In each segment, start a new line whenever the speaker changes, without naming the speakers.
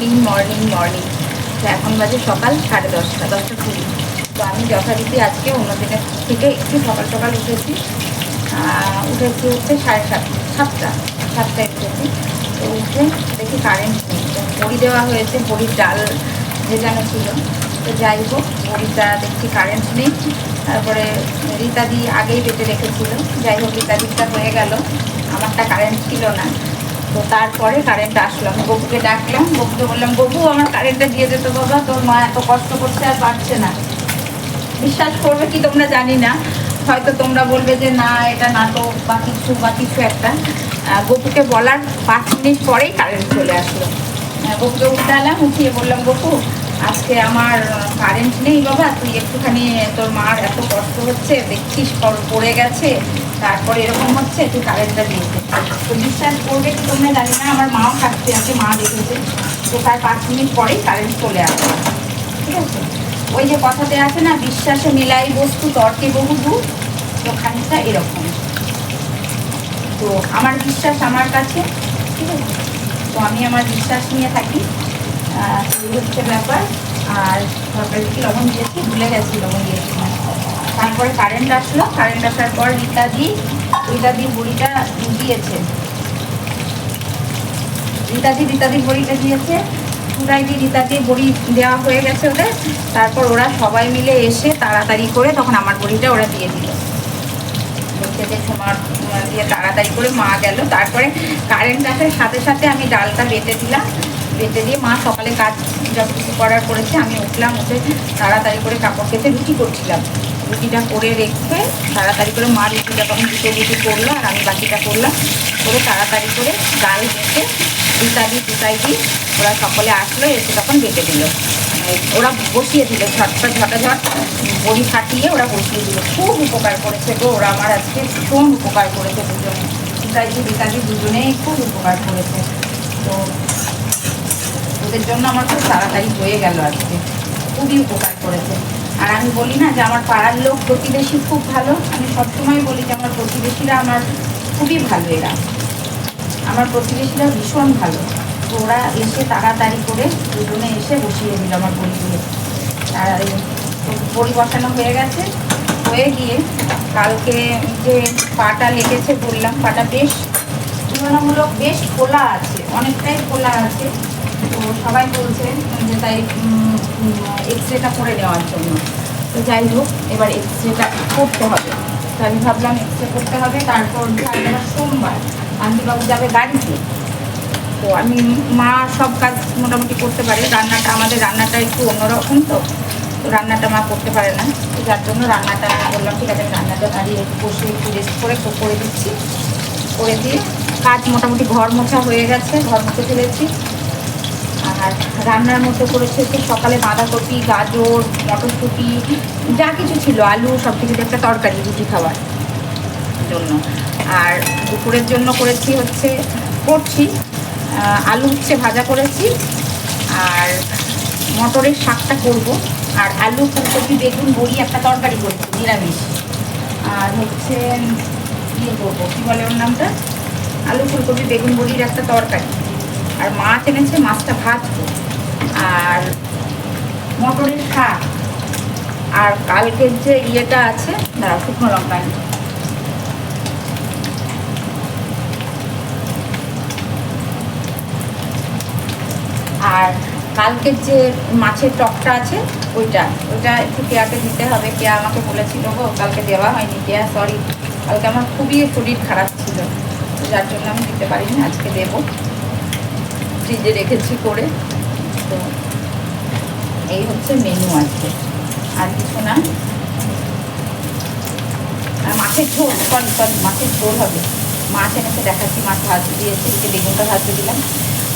Morning morning morning তো এখন বাজে সকাল সাড়ে দশটা দশটা কুড়ি। তো আমি যথারীতি আজকে অন্য দিনের থেকে একটু সকাল সকাল উঠেছি। উঠেছি উঠতে সাড়ে সাত, সাতটা, সাতটায় উঠেছি। তো উঠে দেখি কারেন্ট নেই। তো বড়ি দেওয়া হয়েছে, বড়ির ডাল ভেজানো ছিল। তো যাই হোক, বড়িটা দেখছি কারেন্ট নেই। তারপরে রীতাদি আগেই বেটে রেখেছিল। যাই হোক রীতাদিটা হয়ে গেল। আমারটা কারেন্ট ছিল না। তো তারপরে কারেন্ট আসলো। আমি বকুকে ডাকলাম বকুকে বললাম বকু আমার কারেন্টটা দিয়ে যেত বাবা, তোর মা এত কষ্ট করছে আর পারছে না। বিশ্বাস করবে কি তোমরা জানি না, হয়তো তোমরা বলবে যে না, এটা নাটক বা কিছু বা কিছু একটা। গপুকে বলার পাঁচ মিনিট পরেই কারেন্ট চলে আসলো। গপুকে উঠালাম, উঠিয়ে বললাম, গপু, আজকে আমার কারেন্ট নেই বাবা, তুই একটুখানি তোর মার এত কষ্ট হচ্ছে, দেখছিস পড়ে গেছে। তারপরে এরকম হচ্ছে তুই কারেন্টটা দিয়েছে তো বিশ্বাস করবে কি তোমরা জানি না, আমার মাও থাকতে আছে মা দেখেছে। তো তার পাঁচ মিনিট পরেই কারেন্ট চলে আসলো ঠিক আছে? ওই যে কথাতে আছে না, বিশ্বাসে মিলাই বস্তু, তর্কে বহু দূর। তো খানিকটা এরকম। তো আমার বিশ্বাস আমার কাছে। ঠিক আছে? তো আমি আমার বিশ্বাস নিয়ে থাকি। এই হচ্ছে ব্যাপার। আর তরকারি কি লবণ দিয়েছি, ভুলে গেছি লবণ দিয়েছি। তারপরে কারেন্ট আসলো কারেন্ট আসার পর রীতাদি রীতাদি বুড়িটা দিয়েছে রীতাদি রীতাদি বড়িটা দিয়েছে। পুরাইদি রীতাদি বড়ি দেওয়া হয়ে গেছে ওদের। তারপর ওরা সবাই মিলে এসে তাড়াতাড়ি করে তখন আমার বড়িটা ওরা দিয়ে দিল। তোমার দিয়ে তাড়াতাড়ি করে মা গেল। তারপরে কারেন্ট আসার সাথে সাথে আমি ডালটা বেটে দিলাম। বেটে দিয়ে মা সকালে কাজ যা কিছু করার করেছে, আমি উঠলাম, উঠে তাড়াতাড়ি করে কাপড় কেটে রুটি করছিলাম। রুটিটা করে রেখে তাড়াতাড়ি করে মা রুটিটা তখন দুটো রুটি করল আর আমি বাকিটা করলাম। করে তাড়াতাড়ি করে ডাল বেটে দুটাদি দুটাইদি ওরা সকলে আসলো, এসে তখন বেটে দিল। মানে ওরা বসিয়ে দিল ঝটপট, ঝটাঝট। বড়ি ফাটিয়ে ওরা বসিয়ে দিল। খুব উপকার করেছে গো, ওরা আমার আজকে ভীষণ উপকার করেছে দুজনে। দুটাইদি দুটাদি দুজনেই খুব উপকার করেছে। তো ওদের জন্য আমার খুব তাড়াতাড়ি হয়ে গেল আজকে। খুবই উপকার করেছে। আর আমি বলি না যে আমার পাড়ার লোক প্রতিবেশী খুব ভালো। আমি সবসময় বলি যে আমার প্রতিবেশীরা আমার খুবই ভালো এরা। আমার প্রতিবেশীরা ভীষণ ভালো। তো ওরা এসে তাড়াতাড়ি করে দুজনে এসে বসিয়ে দিল আমার বড়িগুলো আর বড়ি বসানো হয়ে গেছে। হয়ে গিয়ে কালকে যে পাটা লেগেছে বললাম, পাটা বেশ তুলনামূলক বেশ খোলা আছে, অনেকটাই খোলা আছে। তো সবাই বলছে যে তাই এক্স রেটা করে নেওয়ার জন্য। তো যাই হোক, এবার এক্স রেটা করতে হবে। তো আমি ভাবলাম এক্স রে করতে হবে, তারপর সোমবার আন্টিবাবু যাবে গাড়িতে। তো আমি, মা সব কাজ মোটামুটি করতে পারে, রান্নাটা, আমাদের রান্নাটা একটু অন্যরকম তো তো রান্নাটা মা করতে পারে না। তো যার জন্য রান্নাটা আমি বললাম, ঠিক আছে রান্নাটা দাঁড়িয়ে বসে একটু রেস্ট করে করে দিচ্ছি। করে দিয়ে কাজ মোটামুটি ঘর মোছা হয়ে গেছে, ঘর মুছে ফেলেছি। আর রান্নার মধ্যে করেছে হচ্ছে সকালে বাঁধাকপি, গাজর, মটরশুঁটি, যা কিছু ছিল, আলু, সব কিছু একটা তরকারি, রুটি খাওয়ার জন্য। আর দুপুরের জন্য করেছি হচ্ছে করছি আলু উচ্ছে ভাজা করেছি, আর মটরের শাকটা করব। আর আলু, ফুলকপি, বেগুন, বড়ি একটা তরকারি করেছি নিরামিষ। আর হচ্ছে ইয়ে করব, কী বলে ওর নামটা? আলু, ফুলকপি, বেগুন, বড়ির একটা তরকারি। আর মাছ এনেছে, মাছটা ভাজবো। আর মটরের শাক। আর কালকের যে ইয়েটা আছে দাঁড়া শুকনো লঙ্কা আর কালকের যে মাছের টকটা আছে, ওইটা। ওইটা একটু কেয়াকে দিতে হবে। কেয়া আমাকে বলেছিল গো, কালকে দেওয়া হয়নি কেয়া সরি কালকে আমার খুবই শরীর খারাপ ছিল। যার জন্য আমি দিতে পারিনি, আজকে দেবো। ফ্রিজে রেখেছি করে। তো এই হচ্ছে মেনু আজকে আর কিছু না। মাছের ঝোল, সরি সরি, মাছের ঝোল হবে। মাছ এনেছে, দেখাচ্ছি, মাছ ভাজতে দিয়েছি এদিকে বেগুনটা ভাজতে দিলাম।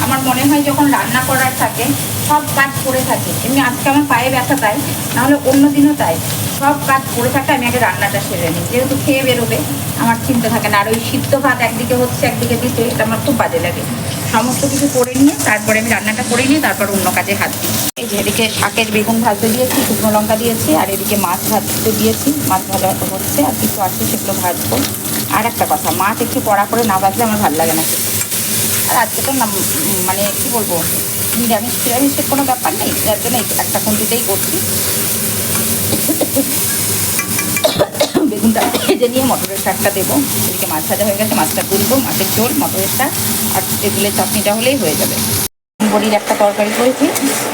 আমার মনে হয় যখন রান্না করার থাকে, সব কাজ করে থাকে। এমনি আজকে আমার পায়ে ব্যথা তাই, নাহলে অন্য দিনও তাই। সব কাজ করে থাকে আমি আগে রান্নাটা সেরে নিই। যেহেতু খেয়ে বেরোবে, আমার চিন্তা থাকে না। আর ওই সিদ্ধ ভাত একদিকে হচ্ছে, একদিকে দিতে, এটা আমার খুব বাজে লাগে। সমস্ত কিছু করে নিয়ে, তারপরে আমি রান্নাটা করে নিয়ে, তারপর অন্য কাজে হাত দিই। এই যে এদিকে শাকের বেগুন ভাজতে দিয়েছি, শুকনো লঙ্কা দিয়েছি, আর এদিকে মাছ ভাজতে দিয়েছি। মাছ ভাজা হচ্ছে, আর কিছু আছে সেগুলো ভাজবো। আর একটা কথা, মাছ একটু কড়া করে না ভাজলে আমার ভালো লাগে না। আর আজকে তো মানে কি বলব, নিরামিষ, নিরামিষের কোনো ব্যাপার নেই। যার জন্য একটা খুন্তিতেই করছি। বেগুনটা ভেজে নিয়ে মটরের শাকটা দেবো। এদিকে মাছ ভাজা হয়ে গেছে, মাছটা তুলবো, মাছের ঝোল মটরের শাক আর তেঁতুলের চাটনিটা হলেই হয়ে যাবে। বড়ির একটা তরকারি করেছি,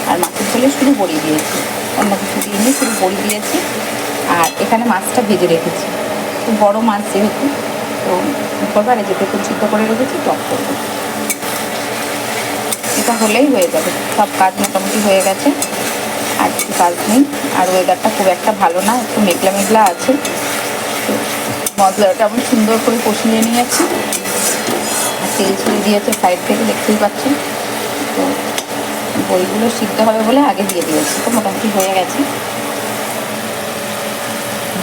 আর মাছের ঝোলে শুধু বড়ি দিয়েছি। অন্য কিছু দিইনি, শুধু বড়ি দিয়েছি। আর এখানে মাছটা ভেজে রেখেছি। খুব বড় মাছ যেহেতু, তো করব আর যেটুকু সিদ্ধ করে রেখেছি, টক করব। এটা হলেই হয়ে যাবে। সব কাজ মোটামুটি হয়ে গেছে। আর কিছু কাজ নেই। আর ওয়েদারটা খুব একটা ভালো না, একটু মেঘলা মেঘলা আছে। মশলাটা আমি সুন্দর করে কষিয়ে নিয়েছি। আর তেল ছেড়ে দিয়েছে সাইড থেকে, দেখতেই পাচ্ছেন। তো বইগুলো সিদ্ধ হবে বলে আগে দিয়ে দিয়েছি। তো মোটামুটি হয়ে গেছে।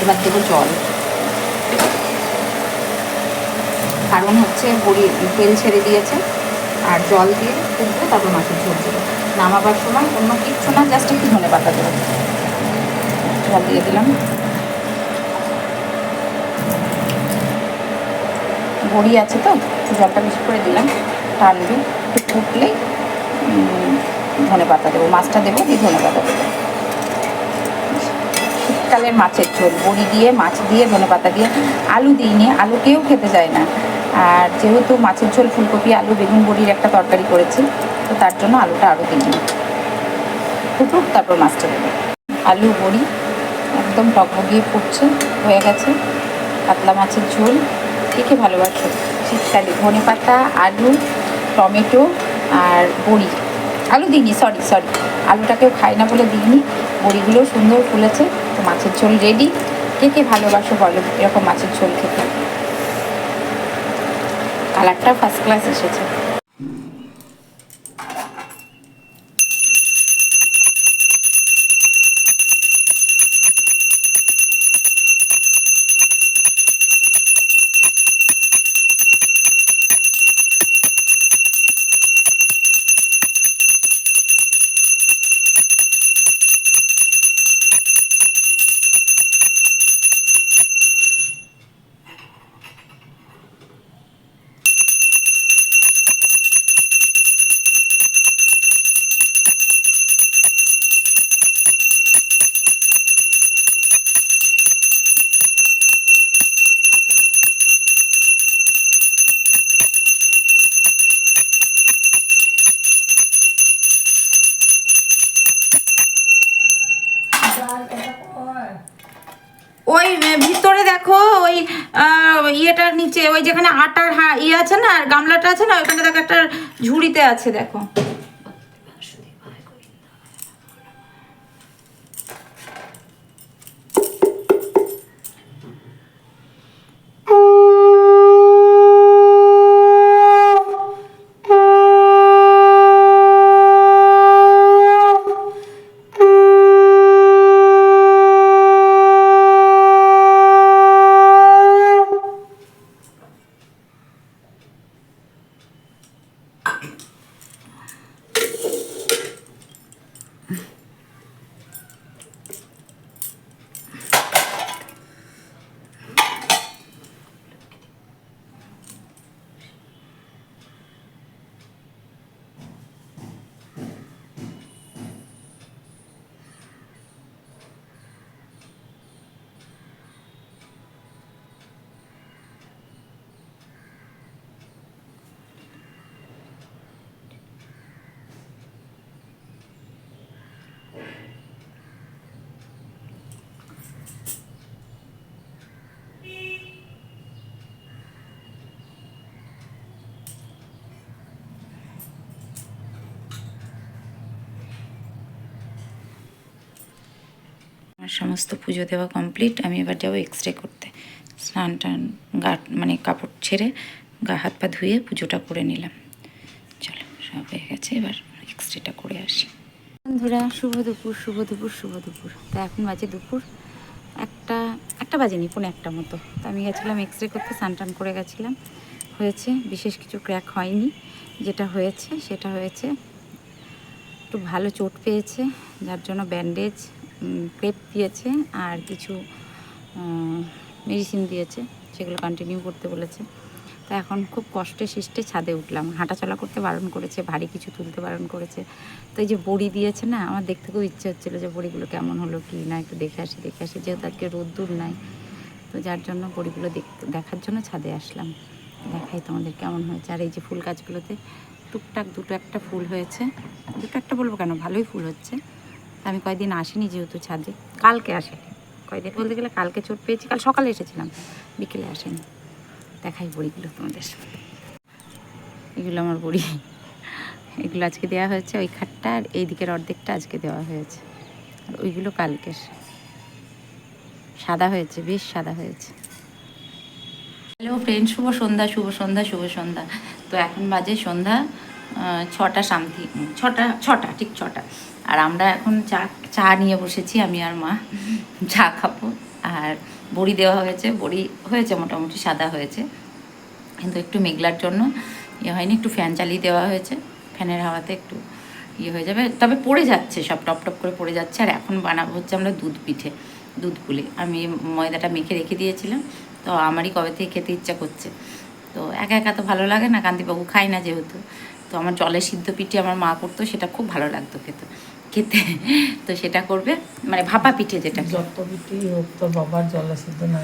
এবার দেবো জল। কারণ হচ্ছে বড়ি তেল ছেড়ে দিয়েছে। আর জল দিয়ে তারপর মাছের ঝোল দেবো। নামাবার সময় অন্য কিচ্ছু না জাস্ট একটু ধনে পাতা দেবো। জল দিয়ে দিলাম। বড়ি আছে তো, জলটা বেশি করে দিলাম। টানবে, একটু ফুটলেই ধনে পাতা দেবো, মাছটা দেবো, দিয়ে ধনে পাতা দেবো। শীতকালের মাছের ঝোল, বড়ি দিয়ে, মাছ দিয়ে, ধনে পাতা দিয়ে। আলু দিইনি, আলু কেউ খেতে চায় না। আর যেহেতু মাছের ঝোল ফুলকপি, আলু, বেগুন, বড়ির একটা তরকারি করেছি তো তার জন্য আলুটা আরও দিইনি ফুটুক তারপর মাছটা দেবো। আলু, বড়ি, একদম টকবগিয়ে ফুটছে, হয়ে গেছে। কাতলা মাছের ঝোল, কে কে ভালোবাসো? শীতকালে ধনে পাতা, আলু, টমেটো আর বড়ি। আলু দিইনি সরি সরি আলুটাকেও খাই না বলে দিইনি। বড়িগুলো সুন্দর ফুলেছে। তো মাছের ঝোল রেডি কে কে ভালোবাসো বলো? এরকম মাছের ঝোল খেতে। কালারটা ফার্স্ট ক্লাস এসেছে। গামলাটা আছে না ওখানে দেখো একটা ঝুড়িতে আছে দেখো। আমার সমস্ত পুজো দেওয়া কমপ্লিট আমি এবার যাব এক্স রে করতে। স্নান টান, গা মানে কাপড় ছেড়ে গা, হাত পা ধুয়ে পুজোটা করে নিলাম। চলো, সব হয়ে গেছে, এবার এক্স রেটা করে আসি। বন্ধুরা, শুভ দুপুর শুভ দুপুর শুভ দুপুর। তা এখন বাজে দুপুর। একটা একটা বাজেনি, পৌনে একটা মতো। তো আমি গেছিলাম এক্স রে করতে, স্নান করে গেছিলাম। হয়েছে, বিশেষ কিছু ক্র্যাক হয়নি। যেটা হয়েছে, সেটা হয়েছে, একটু ভালো চোট পেয়েছে, যার জন্য ব্যান্ডেজ ক্রেপ দিয়েছে আর কিছু মেডিসিন দিয়েছে, সেগুলো কন্টিনিউ করতে বলেছে। তো এখন খুব কষ্টে সৃষ্টে ছাদে উঠলাম। হাঁটাচলা করতে বারণ করেছে, ভারী কিছু তুলতে বারণ করেছে। তো এই যে বড়ি দিয়েছে না, আমার দেখতে খুব ইচ্ছে হচ্ছিল যে বড়িগুলো কেমন হলো কি না, একটু দেখে আসি দেখে আসি। যেহেতু আজকে রোদ্দুর নাই, তো যার জন্য বড়িগুলো দেখ- দেখার জন্য ছাদে আসলাম। দেখাই তোমাদের কেমন হয়েছে। আর এই যে ফুল গাছগুলোতে টুকটাক দুটো একটা ফুল হয়েছে। দুটো একটা বলব কেন? ভালোই ফুল হচ্ছে। আমি কয়েকদিন আসিনি যেহেতু ছাদে। কালকে আসেনি। কয়েকদিন বলতে গেলে কালকে চোট পেয়েছি, কাল সকালে এসেছিলাম। বিকেলে আসেনি। দেখাই বড়িগুলো তোমাদের এগুলো আমার বড়ি। এগুলো আজকে দেওয়া হয়েছে ওই খাটটা আর এই দিকের অর্ধেকটা আজকে দেওয়া হয়েছে। আর ওইগুলো কালকের। সাদা হয়েছে, বেশ সাদা হয়েছে। হ্যালো ফ্রেন্ড শুভ সন্ধ্যা শুভ সন্ধ্যা শুভ সন্ধ্যা। তো এখন বাজে সন্ধ্যা ছটা সামথি, ছটা ছটা, ঠিক ছটা। আর আমরা এখন চা চা নিয়ে বসেছি, আমি আর মা। চা খাব। আর বড়ি দেওয়া হয়েছে, বড়ি হয়েছে, মোটামুটি সাদা হয়েছে। কিন্তু একটু মেঘলার জন্য ইয়ে হয়নি, একটু ফ্যান চালিয়ে দেওয়া হয়েছে। ফ্যানের হাওয়াতে একটু ইয়ে হয়ে যাবে। তবে পড়ে যাচ্ছে, সব টপ টপ করে পড়ে যাচ্ছে। আর এখন বানাবো হচ্ছে আমরা দুধ পিঠে, দুধ পুলি। আমি ময়দাটা মেখে রেখে দিয়েছিলাম। তো আমারই কবে থেকে খেতে ইচ্ছা করছে। তো একা একা তো ভালো লাগে না, কান্তিবাবু খাই না যেহেতু। তো আমার জলে সিদ্ধ পিঠে আমার মা করতো, সেটা খুব ভালো লাগতো খেতে। খেতে। তো সেটা করবে মানে ভাপা পিঠে যেটা।
যত পিঠেই হোক তোর বাবার জলে সিদ্ধ না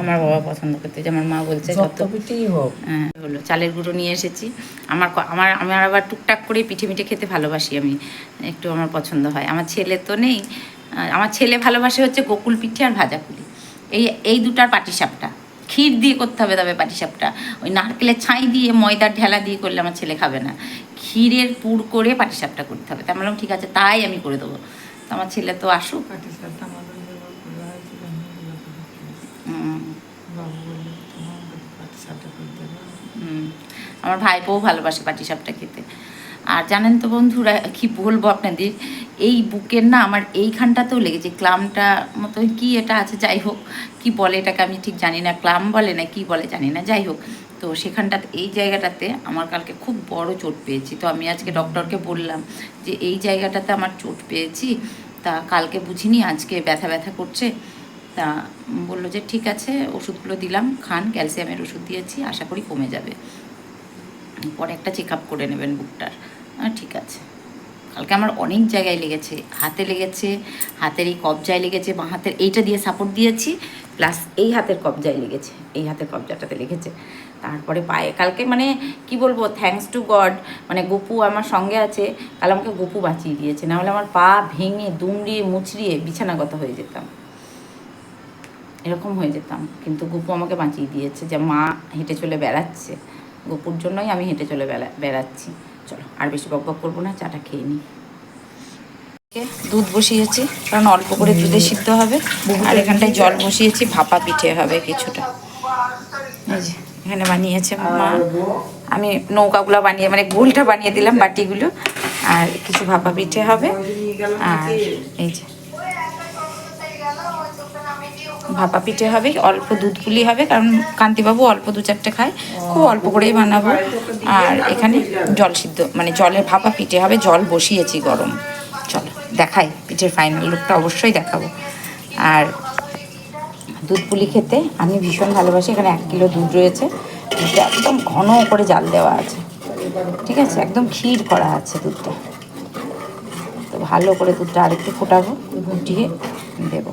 আমার বাবা পছন্দ করতে যে আমার মা বলছে
যত
যত
পিঠেই হোক।
হ্যাঁ হলো চালের গুঁড়ো নিয়ে এসেছি। আমার আমার আমার আবার টুকটাক করে পিঠে মিঠে খেতে ভালোবাসি আমি। একটু আমার পছন্দ হয়। আমার ছেলে তো নেই। আমার ছেলে ভালোবাসে হচ্ছে গোকুল পিঠে আর ভাজা পুলি। এই এই দুটার পাটিসাপটা। ক্ষীর দিয়ে করতে হবে তবে পাটিসাপটা। ওই নারকেলের ছাই দিয়ে ময়দার ঢেলা দিয়ে করলে আমার ছেলে খাবে না। ক্ষীরের পুর করে পাটিসাপটা করতে হবে। তা বললাম ঠিক আছে তাই আমি করে দেবো। তো আমার ছেলে তো আসুক। আমার ভাইপোও ভালোবাসে পাটিসাপটা খেতে। আর জানেন তো বন্ধুরা কি বলব আপনাদের? এই বুকের না আমার এইখানটাতেও লেগেছে, ক্লামটা মতো কি এটা আছে, যাই হোক, কি বলে এটাকে আমি ঠিক জানি না, ক্লাম বলে না কি বলে জানি না, যাই হোক। তো সেখানটাতে, এই জায়গাটাতে আমার কালকে খুব বড় চোট পেয়েছি। তো আমি আজকে ডক্টরকে বললাম যে, এই জায়গাটাতে আমার চোট পেয়েছি, তা কালকে বুঝিনি, আজকে ব্যথা ব্যথা করছে। তা বলল যে, ঠিক আছে, ওষুধগুলো দিলাম, খান, ক্যালসিয়ামের ওষুধ দিয়েছি, আশা করি কমে যাবে। পরে একটা চেক আপ করে নেবেন বুকটার। ঠিক আছে। কালকে আমার অনেক জায়গায় লেগেছে, হাতে লেগেছে, হাতের এই কবজায় লেগেছে বা হাতের এইটা দিয়ে সাপোর্ট দিয়েছি প্লাস এই হাতের কবজায় লেগেছে, এই হাতের কবজাটাতে লেগেছে। তারপরে পায়ে, কালকে মানে কি বলব থ্যাঙ্কস টু গড মানে গপু আমার সঙ্গে আছে, কাল আমাকে গপু বাঁচিয়ে দিয়েছে নাহলে আমার পা ভেঙে দুমড়িয়ে মুচড়িয়ে বিছানাগত হয়ে যেতাম। এরকম হয়ে যেতাম, কিন্তু গপু আমাকে বাঁচিয়ে দিয়েছে যে মা হেঁটে চলে বেড়াচ্ছে। গপুর জন্যই আমি হেঁটে চলে বেড়া, বেড়াচ্ছি। চলো আর বেশি বক বক করব না চাটা খেয়ে নিই দুধ বসিয়েছি কারণ অল্প করে দুধে সিদ্ধ হবে আর এখানটায় জল বসিয়েছি ভাপা পিঠে হবে কিছুটা। এই যে এখানে বানিয়েছে মা। আমি নৌকাগুলো বানিয়ে মানে গোলটা বানিয়ে দিলাম বাটিগুলো আর কিছু ভাপা পিঠে হবে। আর এই যে ভাপা পিঠে হবে, অল্প দুধ পুলি হবে, কারণ কান্তিবাবু অল্প দু চারটে খায়, খুব অল্প করেই বানাবো। আর এখানে জল সিদ্ধ মানে জলের ভাপা পিঠে হবে, জল বসিয়েছি গরম। চলো, দেখাই, পিঠের ফাইনাল লুকটা অবশ্যই দেখাবো। আর দুধ পুলি খেতে আমি ভীষণ ভালোবাসি, এখানে এক কিলো দুধ রয়েছে, দুধটা একদম ঘন করে জাল দেওয়া আছে। ঠিক আছে, একদম ক্ষীর করা আছে দুধটা। তো ভালো করে দুধটা আরেকটু ফোটাবো ফুটিয়ে দেবো।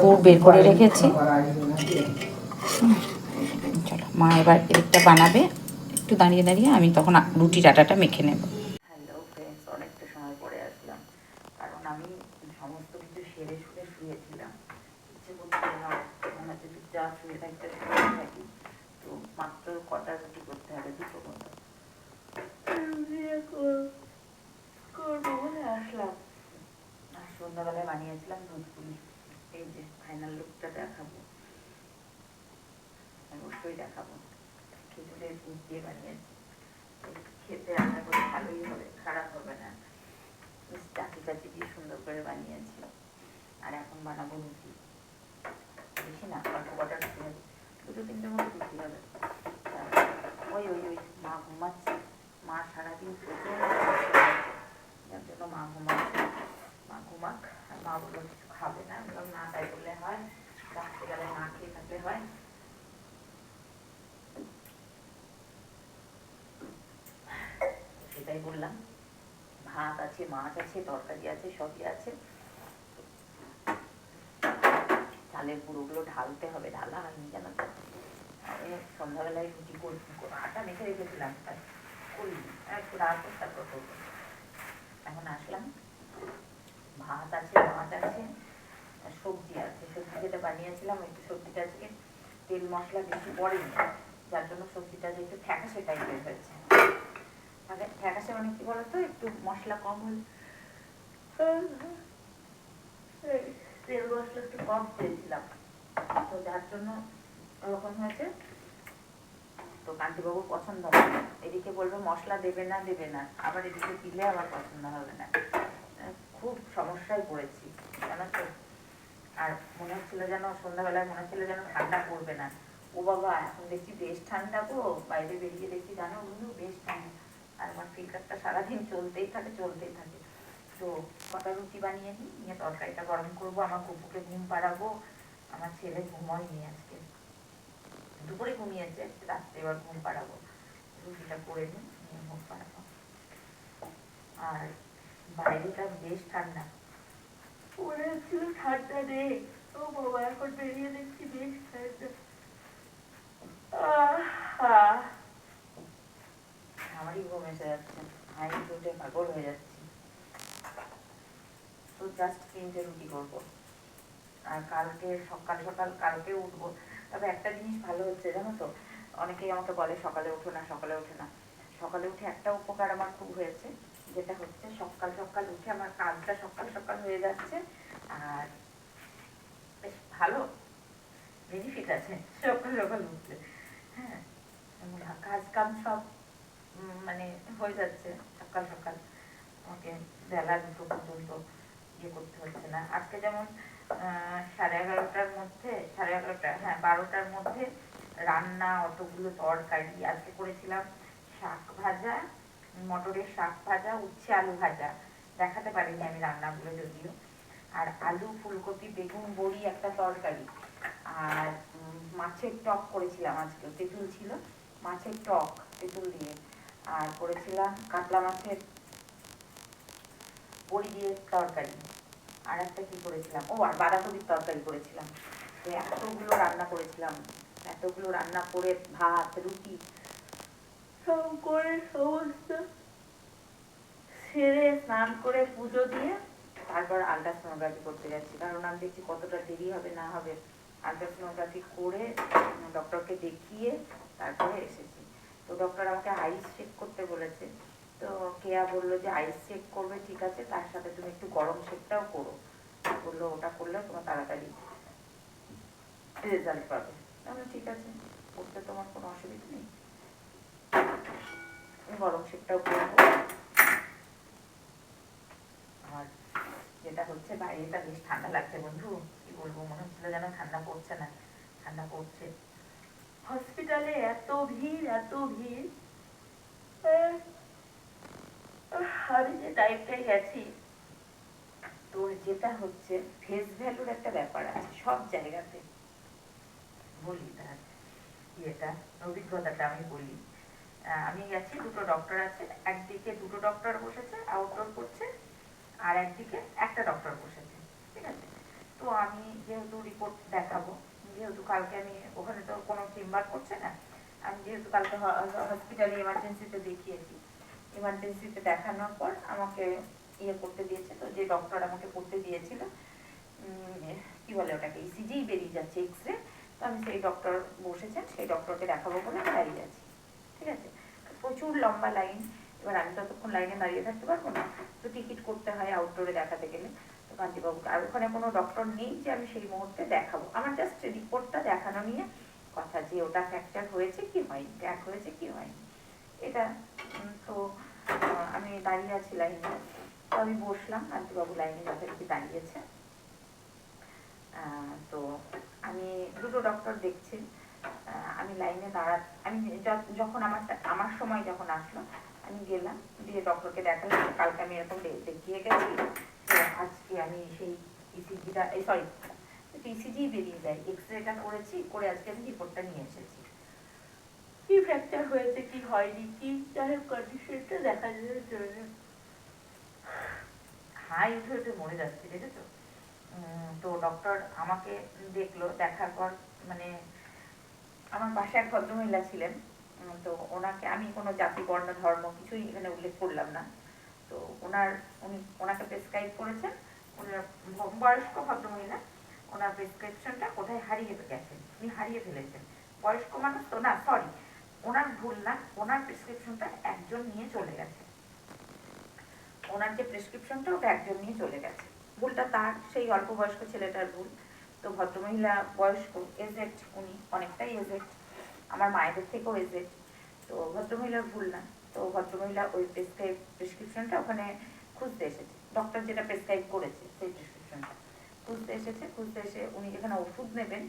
গুড় বের করে রেখেছি। চলো, মা এবার এদিকটা বানাবে। একটু দাঁড়িয়ে দাঁড়িয়ে আমি তখন রুটি ডাটাটা মেখে নেব। হ্যালো ফ্রেন্ডস অনেকটা সময় পরে আসলাম। কারণ আমি সমস্ত কিছু সেরে শুয়েছিলাম। শুয়ে থাকি। তো মাত্র কটা রুটি করতে হবে, দুটো করব আসলাম। আর সন্ধ্যাবেলায় বানিয়েছিলাম দুধ পুলি। এই যে ফাইনাল লুকটা দেখাবো। অবশ্যই দেখাবো। খেজুরের দুধ দিয়ে বানিয়েছি। খেতে আশা করি ভালোই হবে, খারাপ হবে না। বেশ চাচি দিয়ে সুন্দর করে বানিয়েছি। আর এখন বানাবো রুটি। বেশি না, অল্প কটা রুটি হবে। দুটো তিনটে মতো রুটি হবে। ওই ওই ওই, মা ঘুমাচ্ছে। মা সারাদিন প্রচুর যার জন্য মা ঘুমাচ্ছে। মা ঘুমাক, আর মা বলল কিছু খাবে না। বললাম, না, তাই বললে হয়। রাত্রিকালে না খেয়ে থাকলে হয়। সেটাই বললাম। ভাত আছে, মাছ আছে, তরকারি আছে, সবই আছে। চালের গুঁড়োগুলো ঢালতে হবে, ঢালা হয়নি কেন? সন্ধ্যাবেলায় রুটি করি, আটা মেখে রেখেছিলাম করি একটু রাত এখন আসলাম। ভাত আছে, মাছ আছে। সবজি আছে। সবজি যেটা বানিয়েছিলাম, একটু সবজিটা আজকে তেল মশলা বেশি পড়েনি, যার জন্য সবজিটা যে একটু ফ্যাকাশে টাইপের হয়েছে। ফ্যাকাশে মানে কি বলতো? একটু মশলা কম হলে তেল মশলা একটু কম দিয়েছিলাম। তো যার জন্য ওরকম হয়েছে। তো কান্তিবাবু পছন্দ হবে। এদিকে বলবে, মশলা দেবে না দেবে না। আবার এদিকে দিলে আবার পছন্দ হবে না। খুব সমস্যায় পড়েছি, জানো তো? আর মনে হচ্ছিল যেন সন্ধ্যাবেলায়, মনে হচ্ছিল যেন ঠান্ডা পড়বে না। ও বাবা, এখন দেখছি বেশ ঠান্ডা গো, বাইরে বেরিয়ে দেখছি, জানো বন্ধু, বেশ ঠান্ডা। আর আমার ফিল্টারটা সারাদিন চলতেই থাকে চলতেই থাকে। তো কটা রুটি বানিয়ে নিই, নিয়ে তরকারিটা গরম করব। আমার কুকুকে ঘুম পাড়াবো। আমার ছেলে ঘুমোয়নি আজকে। দুপুরে ঘুমিয়েছে রাত্রে এবার ঘুম পাড়াবো। রুটিটা করে নিই, নিয়ে ঘুম পাড়াবো। আর বাইরেটা বেশ ঠান্ডা। ঠান্ডা নেই ও বাবা, এখন বেরিয়ে দেখছি বেশ ঠান্ডা। আমারই ঘুম এসে যাচ্ছে। উঠে পাগল হয়ে যাচ্ছি। তো জাস্ট তিনটে রুটি করব। আর কালকে সকাল সকাল কালকে উঠবো। তবে একটা জিনিস ভালো হচ্ছে, জানো তো? অনেকেই আমাকে বলে সকালে ওঠো না, সকালে ওঠে না। সকালে উঠে একটা উপকার আমার খুব হয়েছে। যেটা হচ্ছে সকাল সকাল উঠে আমার কাজটা সকাল সকাল হয়ে যাচ্ছে আর বেশ ভালো বেনিফিট আছে সকাল সকাল উঠলে হ্যাঁ কাজ কাম সব মানে হয়ে যাচ্ছে সকাল সকাল। আমাকে বেলা দুটো পর্যন্ত ইয়ে করতে হচ্ছে না। আজকে যেমন সাড়ে এগারোটার মধ্যে, সাড়ে এগারোটা হ্যাঁ বারোটার মধ্যে রান্না, অতগুলো তরকারি, আজকে করেছিলাম শাক ভাজা মটরের শাক ভাজা, উচ্ছে আলু ভাজা। দেখাতে পারিনি আমি রান্নাগুলো যদিও। আর আলু, ফুলকপি, বেগুন, বড়ি, একটা তরকারি। আর মাছের টক করেছিলাম আজকে। তেঁতুল ছিল। মাছের টক, তেঁতুল দিয়ে। আর করেছিলাম কাতলা মাছের বড়ি দিয়ে তরকারি। আর একটা কি করেছিলাম? ও, আর বাঁধাকপির তরকারি করেছিলাম। তো এতগুলো রান্না করেছিলাম। এতগুলো রান্না করে ভাত, রুটি করে সমস্ত সেরে স্নান করে পুজো দিয়ে তারপর আলট্রাসোনোগ্রাফি করতে যাচ্ছি। কারণ আমি দেখছি কতটা দেরি হবে, না হবে। আলট্রাসোনোগ্রাফি করে ডক্টরকে দেখিয়ে তারপরে এসেছি। তো ডক্টর আমাকে আইস চেক করতে বলেছে। তো কেয়া বলল যে আইস চেক করবে, ঠিক আছে, তার সাথে তুমি একটু গরম শেকটাও করো। বলল, ওটা করলে তোমার তাড়াতাড়ি রেজাল্ট পাবে। তাহলে ঠিক আছে, করতে তোমার কোনো অসুবিধা নেই। গরম শেকটাও করব আর যেটা হচ্ছে বাইরেটা বেশ ঠান্ডা লাগছে বন্ধু। কি বলব, মনে হচ্ছিল যেন ঠান্ডা পড়ছে না, ঠান্ডা পড়ছে। হসপিটালে এত ভিড় এত ভিড়। আমি যে টাইমটাই গেছি তোর যেটা হচ্ছে ফেস ভ্যালুর একটা ব্যাপার আছে, সব জায়গাতে। বলি তার ইয়েটা, অভিজ্ঞতাটা আমি বলি। আমি গেছি, দুটো ডক্টর আছে, একদিকে দুটো ডক্টর বসেছে আউটডোর করছে, আর একদিকে একটা ডক্টর বসেছে, ঠিক আছে? তো আমি যেহেতু রিপোর্ট দেখাবো, যেহেতু কালকে আমি ওখানে তো কোনো চেম্বার করছে না, আমি যেহেতু কালকে হসপিটালে এমার্জেন্সিতে দেখিয়েছি এমার্জেন্সিতে দেখানোর পর আমাকে ইয়ে করতে দিয়েছে তো, যে ডক্টর আমাকে করতে দিয়েছিল কি বলে ওটাকে ইসিজিই বেরিয়ে যাচ্ছে এক্স রে তো আমি সেই ডক্টর বসেছেন, সেই ডক্টরকে দেখাবো বলে আমি দাঁড়িয়ে আছি, ঠিক আছে? প্রচুর লম্বা লাইন এবার আমি ততক্ষণ লাইনে দাঁড়িয়ে থাকতে পারব না, তো টিকিট করতে হয় আউটডোরে দেখাতে গেলে। তো কান্তিবাবুকে, আর ওখানে কোনো ডক্টর নেই যে আমি সেই মুহূর্তে দেখাবো। আমার জাস্ট রিপোর্টটা দেখানো নিয়ে কথা যে ওটা ফ্র্যাকচার হয়েছে কি হয়নি ক্র্যাক হয়েছে কি হয়নি। এটা তো আমি দাঁড়িয়ে আছি লাইনে তো আমি বসলাম, কান্তিবাবু লাইনে যথারীতি দাঁড়িয়েছে। তো আমি দুটো ডক্টর দেখছি। আমি লাইনে দাঁড়া, আমি যখন আমার আমার সময় যখন আসলো, আমি গেলাম দিয়ে ডক্টরকে দেখালাম কালকে আমি এরকম দেখিয়ে গেছি আজকে আমি সেই ইসিজিটা এই সরি ইসিজি বেরিয়ে যায় এক্স রেটা করেছি, করে আজকে আমি রিপোর্টটা নিয়ে এসেছি। কি ফ্র্যাকচার হয়েছে, কি হয়নি, কি যাই হোক কন্ডিশনটা দেখা যায় জন্য হাই উঠে উঠে মরে যাচ্ছে, দেখেছ? তো ডক্টর আমাকে দেখল, দেখার পর মানে আমার পাশে এক ভদ্রমহিলা ছিলেন তো ওনাকে আমি কোনো জাতি, বর্ণ, ধর্ম কিছুই এখানে উল্লেখ করলাম না। তো ওনার, উনি ওনাকে প্রেসক্রাইব করেছেন, ওনার বয়স্ক ভদ্রমহিলা, ওনার প্রেসক্রিপশনটা কোথায় হারিয়ে গেছেন, উনি হারিয়ে ফেলেছেন। বয়স্ক মানুষ তো না সরি ওনার ভুল না, ওনার প্রেসক্রিপশনটা একজন নিয়ে চলে গেছে। ওনার যে প্রেসক্রিপশনটা ওটা একজন নিয়ে চলে গেছে। ভুলটা তার, সেই অল্প বয়স্ক ছেলেটার ভুল। তো ভদ্রমহিলা বয়স্ক এজেড উনি অনেকটাই এজেড আমার মায়েদের থেকেও এজেড তো ভদ্রমহিলার ভুল না, তো ভদ্রমহিলা ওই প্রেসক্রাইব প্রেসক্রিপশনটা ওখানে খুঁজতে এসেছে। ডক্টর যেটা প্রেসক্রাইব করেছে সেই প্রেসক্রিপশনটা খুঁজতে এসেছে, খুঁজতে এসে উনি যেখানে ওষুধ নেবেন,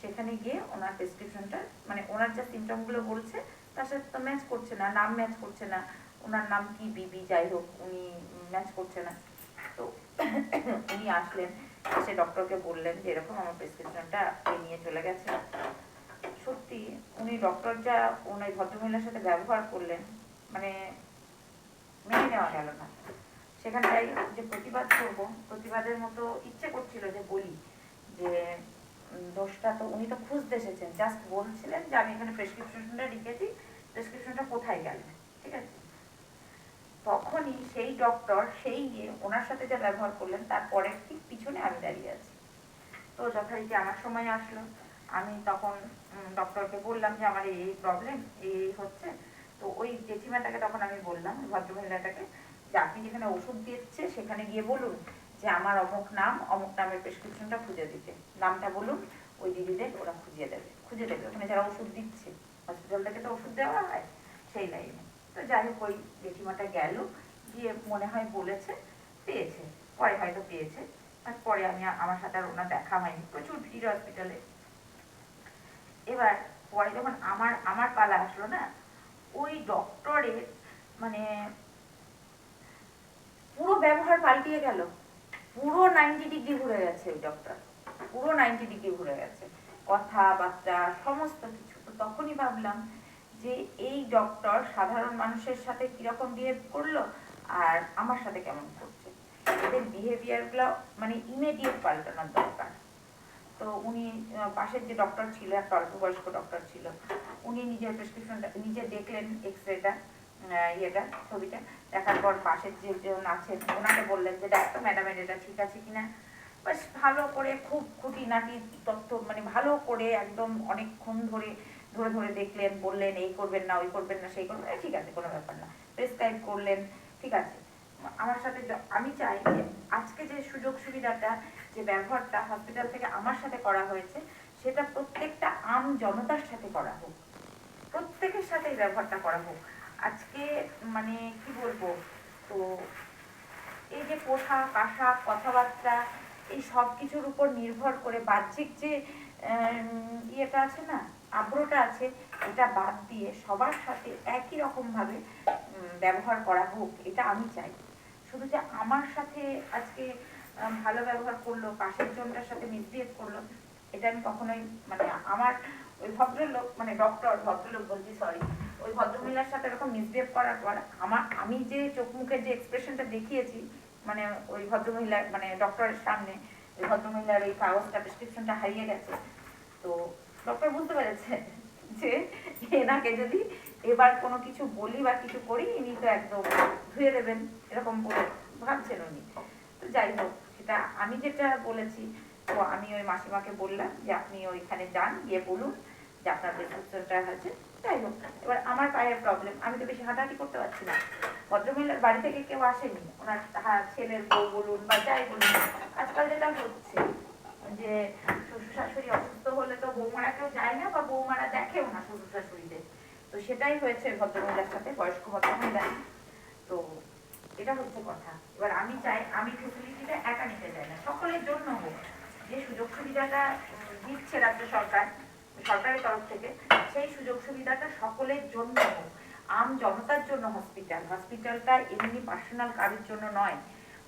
সেখানে গিয়ে ওনার প্রেসক্রিপশনটা মানে ওনার যা সিমটমগুলো বলছে, তার সাথে তো ম্যাচ করছে না, নাম ম্যাচ করছে না, ওনার নাম কি বিবি যাই হোক, উনি ম্যাচ করছে না। তো উনি আসলেন এসে ডক্টরকে বললেন যে, এরকম আমার প্রেসক্রিপশনটা নিয়ে চলে গেছে। সত্যি, উনি ডক্টর যা উনি ভদ্রমহিলার সাথে ব্যবহার করলেন মানে মেনে নেওয়া গেল না। সেখানটাই যে প্রতিবাদ করব, প্রতিবাদের মতো ইচ্ছে করছিল যে বলি যে দোষটা তো উনি তো খুঁজতে এসেছেন জাস্ট বলছিলেন যে আমি এখানে প্রেসক্রিপশনটা লিখেছি প্রেসক্রিপশনটা কোথায় গেল? ঠিক আছে? তখনই সেই ডক্টর সেই গিয়ে ওনার সাথে যা ব্যবহার করলেন তারপরে ঠিক পিছনে আমি দাঁড়িয়ে আছি। তো যথারীতি আমার সময় আসলো। আমি তখন ডক্টরকে বললাম যে, আমার এই প্রবলেম এই হচ্ছে। তো ওই জেঠিমাটাকে তখন আমি বললাম, ভদ্রমহিলাটাকে, যে, আপনি যেখানে ওষুধ দিচ্ছে, সেখানে গিয়ে বলুন যে, আমার অমুক নাম, অমুক নামের প্রেসক্রিপশনটা খুঁজে দিতে। নামটা বলুন, ওই দিদিদের ওরা খুঁজে দেবে খুঁজে দেবে। ওখানে যারা ওষুধ দিচ্ছে হসপিটাল থেকে তো ওষুধ দেওয়া হয়, সেই লাইনে। তো যাই হোক, ওই জেঠিমাটা গেল, গিয়ে মনে হয় বলেছে, পেয়েছে, পরে হয়তো পেয়েছে। আর পরে আমি আমার সাথে আর ওনার দেখা হয়নি, প্রচুর ভিড় হসপিটালে এবার পরে যখন আমার আমার পালা আসলো না, ওই ডক্টরের মানে পুরো ব্যবহার পাল্টিয়ে গেল। পুরো নাইনটি ডিগ্রি ঘুরে গেছে ওই ডক্টর পুরো নাইনটি ডিগ্রি ঘুরে গেছে। কথাবার্তা, সমস্ত কিছু। তো তখনই ভাবলাম যে এই ডক্টর সাধারণ মানুষের সাথে কীরকম বিহেভ করল আর আমার সাথে কেমন করছে। এদের বিহেভিয়ারগুলো মানে ইমিডিয়েট পাল্টানোর দরকার। তো উনি পাশের যে ডক্টর ছিল, একটা অল্প বয়স্ক ডক্টর ছিল, উনি নিজের প্রেসক্রিপশনটা নিজে দেখলেন এক্স রেটা ইয়েটা, ছবিটা, দেখার পর পাশের যে আছেন, ওনাকে বললেন যে ডাক্তার ম্যাডামের এটা ঠিক আছে কিনা? বাস ভালো করে, খুব খুঁটিনাটি তথ্য মানে ভালো করে একদম অনেকক্ষণ ধরে ধরে ধরে দেখলেন, বললেন, এই করবেন না, ওই করবেন না, সেই করবেন ঠিক আছে, কোনো ব্যাপার না। প্রেসক্রাইব করলেন, ঠিক আছে। আমার সাথে আমি চাই যে আজকে যে সুযোগ সুবিধাটা, যে ব্যবহারটা হসপিটাল থেকে আমার সাথে করা হয়েছে, সেটা প্রত্যেকটা আম জনতার সাথে করা হোক। প্রত্যেকের সাথে ব্যবহারটা করা হোক। আজকে মানে কি বলব? তো এই যে পোশাক, আশাক, কথাবার্তা, এই সব কিছুর উপর নির্ভর করে বাহ্যিক যে ইয়েটা আছে না আগ্রহটা আছে, এটা বাদ দিয়ে সবার সাথে একই রকম ভাবে ব্যবহার করা হোক, এটা আমি চাই। শুধু যে আমার সাথে আজকে ভালো ব্যবহার করল, পাশের জনটার সাথে মিসবিহেভ করল, এটা আমি কখনোই মানে আমার ওই ভদ্রলোক মানে ডক্টর ভদ্রলোক বলছি সরি ওই ভদ্রমহিলার সাথে এরকম মিসবিহেভ করার পর আমার, আমি যে চোখ মুখের যে এক্সপ্রেশনটা দেখিয়েছি মানে ওই ভদ্রমহিলার মানে ডক্টরের সামনে, ওই ভদ্রমহিলার ওই কাগজটা প্রেসক্রিপশনটা হারিয়ে গেছে, তো ডক্টর বুঝতে পেরেছে যে এনাকে যদি এবার কোনো কিছু বলি বা কিছু করি, ইনি তো একদম ধুয়ে দেবেন, এরকম বলে ভাবছেন উনি। তো যাই হোক, সেটা আমি যেটা বলেছি, তো আমি ওই মাসিমাকে বললাম যে আপনি ওইখানে যান, গিয়ে বলুন যে আপনার প্রেসক্রিপশনটা আছে যাই হোক, এবার আমার পায়ের প্রবলেম আমি তো বেশি হাঁটাহাঁটি করতে পারছি না। ভদ্রমহিলার বাড়ি থেকে কেউ আসেনি, ওনার ছেলের বউ বলুন বা যাই বলুন আজকাল যেটা হচ্ছে যে শ্বশুর শাশুড়ি অসুস্থ হলে তো বৌমারা কেউ যায় না বা বৌমারা দেখেও না শ্বশুর শাশুড়িদের তো সেটাই হয়েছে ভদ্রমহিলার সাথে, বয়স্ক ভদ্রমহিলা। তো এটা হচ্ছে কথা। এবার আমি চাই, আমি ফেসিলিটিটা একা নিতে চাই না, সকলের জন্য হোক। যে সুযোগ সুবিধাটা দিচ্ছে রাজ্য সরকার, সরকারের তরফ থেকে, সেই সুযোগ সুবিধাটা সকলের জন্য হোক। আম জনতার জন্য হসপিটাল হসপিটালটা এমনি পার্সোনাল কারোর জন্য নয়।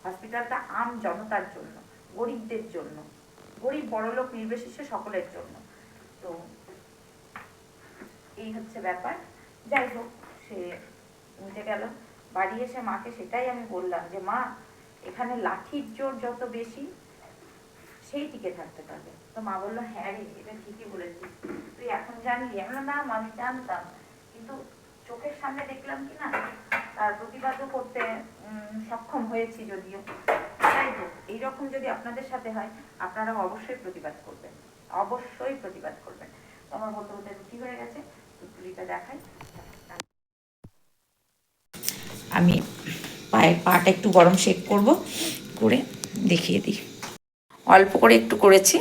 হসপিটালটা আম জনতার জন্য, গরিবদের জন্য। গরিব বড়লোক নির্বিশেষে সকলের জন্য। তো এই হচ্ছে ব্যাপার। যাই হোক সে নিতে গেল। বাড়ি এসে মাকে সেটাই আমি বললাম যে মা এখানে লাঠির জোর যত বেশি সেই টিকে থাকতে পারবে। তো মা বলল হ্যাঁ রে এটা ঠিকই বলেছিস। তুই এখন জানলি? আমি বললাম, না মা, আমি জানতাম। কিন্তু চোখের সামনে দেখলাম কি না তার প্রতিবাদও করতে সক্ষম হয়েছি যদিও। যাই হোক এইরকম যদি আপনাদের সাথে হয় আপনারা অবশ্যই প্রতিবাদ করবেন। অবশ্যই প্রতিবাদ করবেন। আমার বলতে বলতে রুটি হয়ে গেছে? আমি পায়ের পাটা একটু গরম শেক করব, করে দেখিয়ে দিই। অল্প করে একটু করেছি,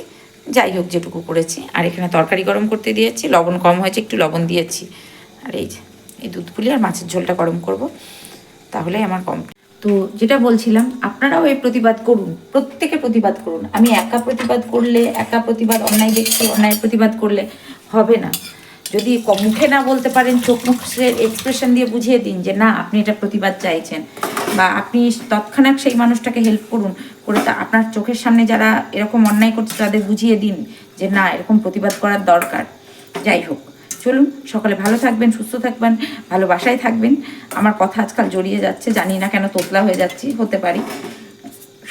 যাই হোক যেটুকু করেছি। আর এখানে তরকারি গরম করতে দিয়েছি, লবণ কম হয়েছে, একটু লবণ দিয়েছি। আর এই যে, এই দুধ পুলি আর মাছের ঝোলটা গরম করব তাহলে আমার কম তো যেটা বলছিলাম, আপনারাও এই প্রতিবাদ করুন, প্রত্যেকে প্রতিবাদ করুন। আমি একা প্রতিবাদ করলে, একা প্রতিবাদ, অন্যায় দেখছি অন্যায় প্রতিবাদ করলে হবে না। যদি মুখে না বলতে পারেন, চোখ মুখের এক্সপ্রেশন দিয়ে বুঝিয়ে দিন যে, না, আপনি এটা প্রতিবাদ চাইছেন। বা আপনি তৎক্ষণাৎ সেই মানুষটাকে হেল্প করুন, করে তা আপনার চোখের সামনে যারা এরকম অন্যায় করছে, তাদের বুঝিয়ে দিন যে, না, এরকম প্রতিবাদ করার দরকার। যাই হোক, চলুন, সকালে ভালো থাকবেন, সুস্থ থাকবেন, ভালোবাসায় থাকবেন। আমার কথা আজকাল জড়িয়ে যাচ্ছে, জানি না কেন তোতলা হয়ে যাচ্ছি, হতে পারি।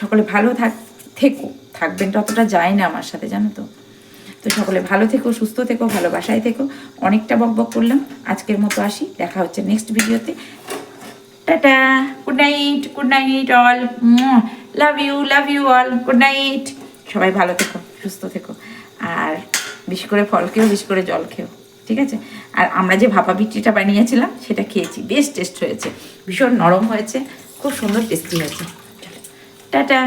সকলে ভালো থাক থেকো থাকবেন ততটা যায় না আমার সাথে, জানো তো। তো সকলে ভালো থেকো, সুস্থ থেকো, ভালোবাসায় থেকো। অনেকটা বক বক করলাম। আজকের মতো আসি। দেখা হচ্ছে নেক্সট ভিডিওতে tata. Good night good night all love you love you all good night সবাই ভালো থেকো, সুস্থ থেকো। আর বেশি করে ফল খেও, বেশি করে জল খেও, ঠিক আছে? আর আমরা যে ভাপা বিক্রিটা বানিয়েছিলাম, সেটা খেয়েছি। বেশ টেস্ট হয়েছে। ভীষণ নরম হয়েছে। খুব সুন্দর টেস্টি হয়েছে। টাটা।